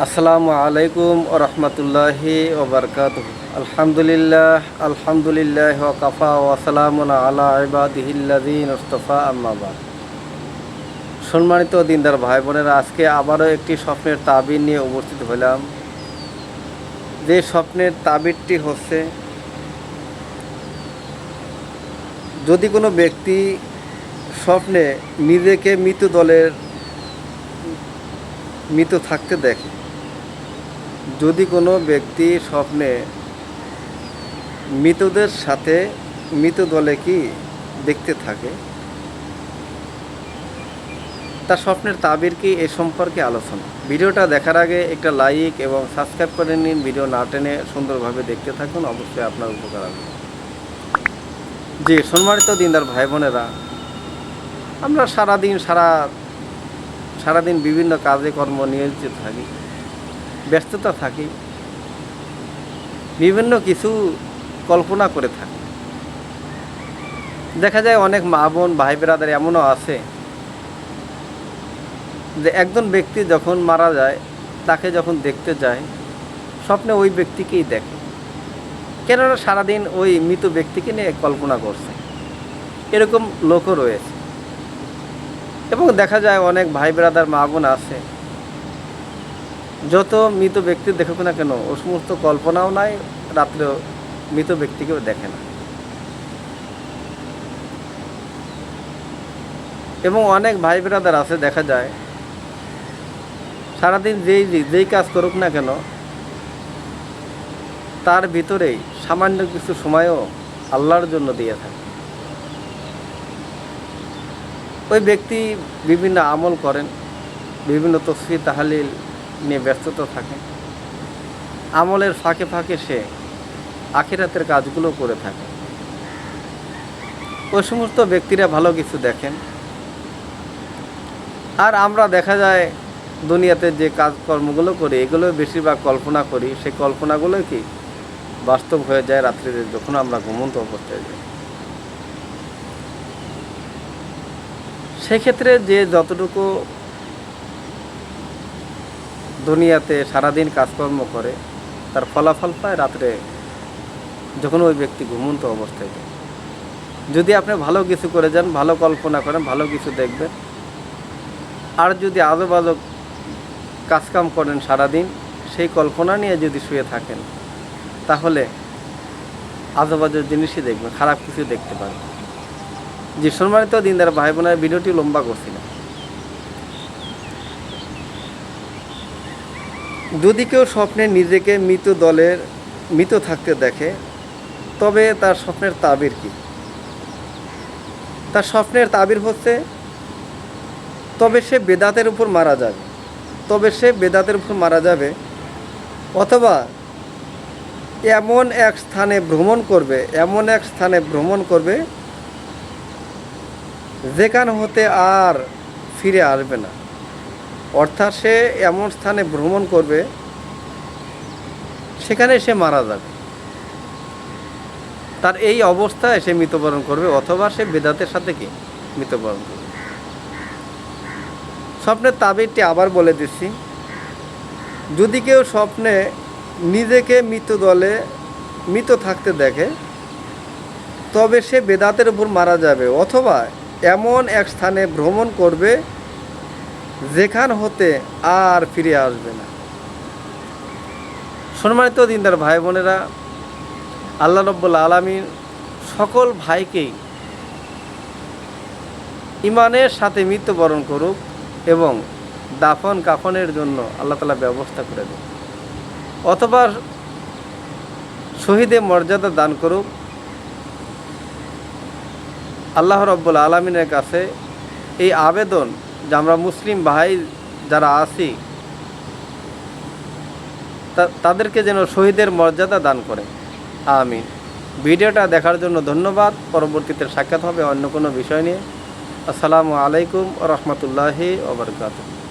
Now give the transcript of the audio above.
আসসালামু আলাইকুম ও রহমতুল্লাহি ওবরকাত আলহামদুলিল্লাহ আলহামদুলিল্লাহ ওকাফা ওয়াসালামুন আলা ইবাদিহিল্লাদিন মুস্তফা আম্মাবাদ সম্মানিত দিনদার ভাই বোনেরা আজকে আবারও একটি স্বপ্নের তাবির নিয়ে উপস্থিত হলাম। যে স্বপ্নের তাবিরটি হচ্ছে, যদি কোনো ব্যক্তি স্বপ্নে নিজেকে মৃত দলের মৃত থাকতে দেখে যদি কোনো ব্যক্তি স্বপ্নে মৃতদের সাথে মৃত দলে কি দেখতে থাকে? তার স্বপ্নের তাবির কি এ সম্পর্কে আলোচনা? ভিডিওটা দেখার আগে একটা লাইক এবং সাবস্ক্রাইব করে নিন। ভিডিও না টেনে সুন্দরভাবে দেখতে থাকুন। অবশ্যই আপনার উপকার হবে জি, সম্মানিত দিনদার ভাই বোনেরা, আমরা সারাদিন সারা, সারাদিন বিভিন্ন কাজে কর্ম নিয়োজিত থাকি। ব্যস্ততা থাকি, বিভিন্ন কিছু কল্পনা করে থাকি। দেখা যায় অনেক মা বোন, ভাই বেরাদার এমনও আছে যে একজন ব্যক্তি যখন মারা যায়, তাকে যখন দেখতে যায়, স্বপ্নে ওই ব্যক্তিকেই দেখে। কেননা সারাদিন ওই মৃত ব্যক্তিকে নিয়ে কল্পনা করছে। এরকম লোকও রয়েছে। এবং দেখা যায় অনেক ভাই ব্রাদার, মা বোন আছে যত মৃত ব্যক্তি দেখুক না কেন ও সমস্ত কল্পনাও নাই, রাত্রেও মৃত ব্যক্তিকেও দেখে না। এবং অনেক ভাই ব্রাদার আছে, দেখা যায়, সারাদিন যেই যেই কাজ করুক না কেন, তার ভিতরেই সামান্য কিছু সময়ও আল্লাহর জন্য দিয়ে থাকে। ওই ব্যক্তি বিভিন্ন আমল করেন, বিভিন্ন তসফি তাহালিল নিয়ে ব্যস্ততা থাকে। আমলের ফাঁকে ফাঁকে সে আখিরাতের কাজগুলো করে থাকে। ওই সমস্ত ব্যক্তিরা ভালো কিছু দেখেন। আর আমরা দেখা যায় দুনিয়াতে যে কাজকর্মগুলো করি এগুলো বেশিরভাগ কল্পনা করি। সেই কল্পনাগুলো কি বাস্তব হয়ে যায় রাত্রিতে যখন আমরা ঘুমন্ত অবস্থায় যাই। সেক্ষেত্রে যে যতটুকু দুনিয়াতে সারাদিন কাজকর্ম করে, তার ফলাফল পায় রাত্রে যখন ওই ব্যক্তি ঘুমন্ত অবস্থায় যায়। যদি আপনি ভালো কিছু করে যান, ভালো কল্পনা করেন, ভালো কিছু দেখবেন, আর যদি আজব আজব কাজকাম করেন সারাদিন, সেই কল্পনা নিয়ে যদি শুয়ে থাকেন, তাহলে আজব আজব জিনিসই দেখবেন, খারাপ কিছু দেখতে পারেন যে সম্মানিত দিনদার ভাই বোনের ভিডিওটি লম্বা করছি যদি কেউ স্বপ্নে নিজেকে মৃত দলের, মৃত থাকতে দেখে, তবে তার স্বপ্নের তাবির কি? তার স্বপ্নের তাবির হচ্ছে, তবে সে বেদাতের উপর মারা যাবে। তবে সে বেদাতের উপর মারা যাবে, অথবা এমন এক স্থানে ভ্রমণ করবে, এমন এক স্থানে ভ্রমণ করবে, যেখান হতে আর ফিরে আসবে না। অর্থাৎ সে এমন স্থানে ভ্রমণ করবে, সেখানে সে মারা যাবে। তার এই অবস্থায় সে মৃত্যুবরণ করবে, অথবা সে বেদাতের সাথে কি? মৃত্যুবরণ করবে। স্বপ্নের তাবিরটি আবার বলে দিচ্ছি, যদি কেউ স্বপ্নে নিজেকে মৃত দলে মৃত থাকতে দেখে, তবে সে বেদাতের উপর মারা যাবে, অথবা এমন এক স্থানে ভ্রমণ করবে যেখান হতে আর ফিরে আসবে না। সম্মানিত দিনদার ভাই বোনেরা, আল্লাহ রব্বুল আলমিন সকল ভাইকেই ইমানের সাথে মৃত্যুবরণ করুক এবং দাফন কাফনের জন্য আল্লাহ তালা ব্যবস্থা করে দেন অথবা শহীদে মর্যাদা দান করুক। আল্লাহ রব্বুল আলমিনের কাছে এই আবেদন যে আমরা মুসলিম ভাই যারা আছি তাদেরকে যেন শহীদের মর্যাদা দান করে। আমি ভিডিওটা দেখার জন্য ধন্যবাদ। পরবর্তীতে সাক্ষাৎ হবে অন্য কোনো বিষয় নিয়ে। আসসালামু আলাইকুম রহমতুল্লাহি ওবরকাতুহ